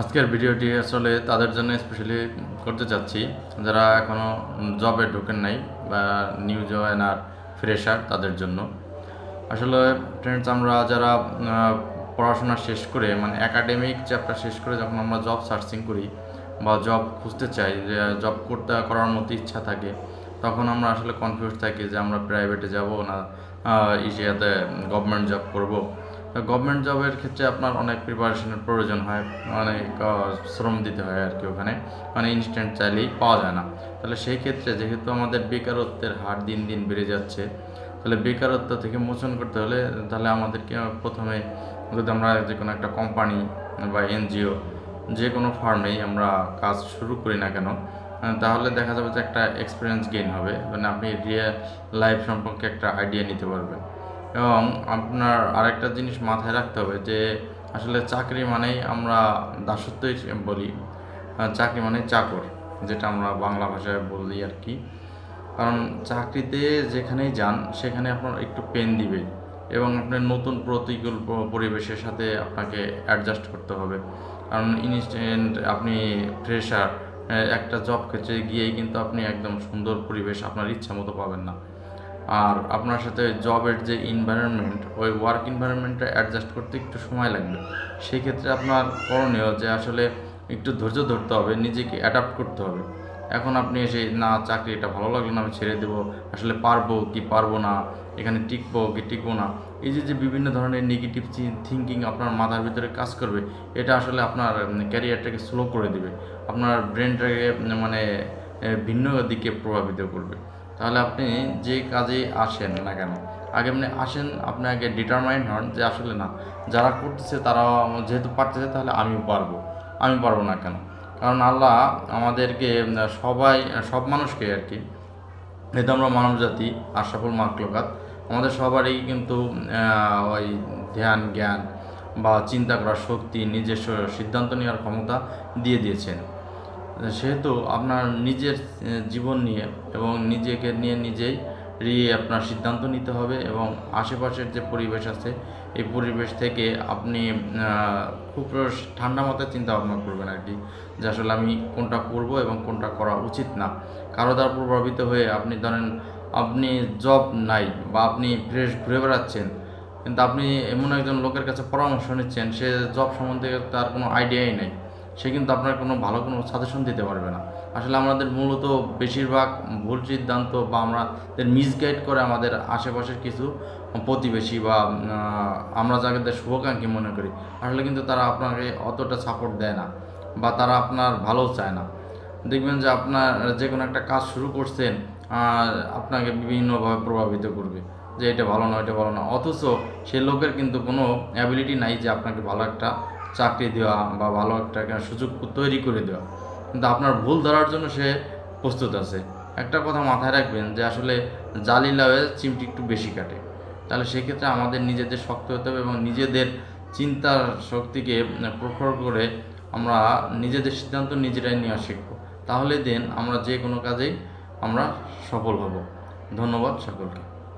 আজকের ভিডিওটি আসলে তাদের জন্য স্পেশালি করতে চাচ্ছি। যারা এখনও জবে ঢোকেন নাই বা নিউ জয়েনার ফ্রেশার তাদের জন্য। আসলে ফ্রেন্ডস আমরা যারা পড়াশোনা শেষ করে মানে একাডেমিক চ্যাপ্টার শেষ করে যখন আমরা জব সার্চিং করি বা জব খুঁজতে চাই, যে জব করতে, করার মতো ইচ্ছা থাকে, তখন আমরা আসলে কনফিউজ থাকি যে আমরা প্রাইভেটে যাব না ইসিয়াতে গভর্নমেন্ট জব করব। গভর্নমেন্ট জবের ক্ষেত্রে আপনার অনেক প্রিপারেশনের প্রয়োজন হয় অনেক শ্রম দিতে হয় আর কি ওখানে মানে ইনস্ট্যান্ট চাইলেই পাওয়া যায় না। তাহলে সেই ক্ষেত্রে যেহেতু আমাদের বেকারত্বের হার দিন দিন বেড়ে যাচ্ছে, তাহলে বেকারত্ব থেকে মোচন করতে হলে, তাহলে আমাদেরকে প্রথমে যদি আমরা যে কোনো একটা কোম্পানি বা এনজিও যে কোনো ফার্মেই আমরা কাজ শুরু করি না কেন তাহলে দেখা যাবে যে একটা এক্সপিরিয়েন্স গেইন হবে। মানে আপনি রিয়েল লাইফ সম্পর্কে একটা আইডিয়া নিতে পারবেন। এবং আপনার আরেকটা জিনিস মাথায় রাখতে হবে যে আসলে চাকরি মানেই আমরা দাসত্বই বলি চাকরি মানে চাকর, যেটা আমরা বাংলা ভাষায় বলি আর কি। কারণ চাকরিতে যেখানেই যান, সেখানে আপনার একটু পেন দিবে এবং আপনার নতুন প্রতিকূল পরিবেশের সাথে আপনাকে অ্যাডজাস্ট করতে হবে। কারণ ইনস্ট্যান্ট আপনি ফ্রেশার একটা জব ক্ষেত্রে গিয়েই কিন্তু আপনি একদম সুন্দর পরিবেশ আপনার ইচ্ছা মতো পাবেন না। আর আপনার সাথে জবের যে ইনভায়রনমেন্ট ওই ওয়ার্ক ইনভায়রনমেন্টটা অ্যাডজাস্ট করতে একটু সময় লাগবে। সেই ক্ষেত্রে আপনার করণীয় যে আসলে একটু ধৈর্য ধরতে হবে, নিজেকে অ্যাডাপ্ট করতে হবে। এখন আপনি এসে, না চাকরি এটা ভালো লাগল না, আমি ছেড়ে দেবো। আসলে পারব কি পারব না? এখানে টিকবো কি টিকবো না? এই যে যে বিভিন্ন ধরনের নেগেটিভ থিঙ্কিং আপনার মাথার ভিতরে কাজ করবে, এটা আসলে আপনার ক্যারিয়ারটাকে স্লো করে দিবে। আপনার ব্রেনটাকে মানে ভিন্ন দিকে প্রভাবিত করবে। তাহলে আপনি যে কাজে আসেন না কেন? আগে আপনি আসেন, আপনি আগে ডিটারমাইন্ড হন যে আসলে না, যারা করতেছে তারা যেহেতু পারতেছে তাহলে আমিও পারব। আমি পারব না কেন? কারণ আল্লাহ আমাদেরকে সবাই, সব মানুষকে আর কি, যেহেতু আমরা মানব জাতি আশরাফুল মাকলকাত আমাদের সবারই কিন্তু ওই ধ্যান, জ্ঞান বা চিন্তা করার শক্তি, নিজস্ব সিদ্ধান্ত নেওয়ার ক্ষমতা দিয়ে দিয়েছেন। সেহেতু আপনার নিজের জীবন নিয়ে এবং নিজেকে নিয়ে নিজেই আপনার সিদ্ধান্ত নিতে হবে এবং আশেপাশের যে পরিবেশ আছে, এই পরিবেশ থেকে আপনি খুব ঠান্ডা মাথায় চিন্তা ভাবনা করবেন আর কি, যে আসলে আমি কোনটা করব এবং কোনটা করা উচিত না। কারও দ্বারা প্রভাবিত হয়ে আপনি ধরেন, আপনি জব নাই বা আপনি ফ্রেশ ঘুরে বেড়াচ্ছেন, কিন্তু আপনি এমন একজন লোকের কাছে পরামর্শ নিচ্ছেন, সে জব সম্বন্ধে তার কোনো আইডিয়াই নেই। সে কিন্তু আপনার কোনো ভালো কোনো সাজেশন দিতে পারবে না। আসলে আমাদের মূলত বেশিরভাগ ভুল সিদ্ধান্ত বা আমাদের মিসগাইড করে আমাদের আশেপাশের কিছু প্রতিবেশী বা আমরা যাদের শুভাকাঙ্ক্ষী মনে করি, আসলে কিন্তু তারা আপনাকে অতটা সাপোর্ট দেয় না বা তারা আপনার ভালো চায় না। দেখবেন যে আপনার যে কোনো একটা কাজ শুরু করছেন আপনাকে বিভিন্নভাবে প্রভাবিত করবে যে এটা ভালো না এটা ভালো না। অথচ সে লোকের কিন্তু কোনো অ্যাবিলিটি নাই যে আপনাকে ভালো একটা চাকরি দেওয়া বা ভালো একটা সুযোগ তৈরি করে দেওয়া। কিন্তু আপনার ভুল ধরার জন্য সে প্রস্তুত আছে। একটা কথা মাথায় রাখবেন যে আসলে জালি লাভে চিমটি একটু বেশি কাটে। তাহলে সেক্ষেত্রে আমাদের নিজেদের শক্ত হতে হবে এবং নিজেদের চিন্তার শক্তিকে প্রখর করে আমরা নিজেদের সিদ্ধান্ত নিজেরাই নেওয়া শিখব। তাহলে দেন আমরা যে কোনো কাজেই আমরা সফল হব। ধন্যবাদ সকলকে।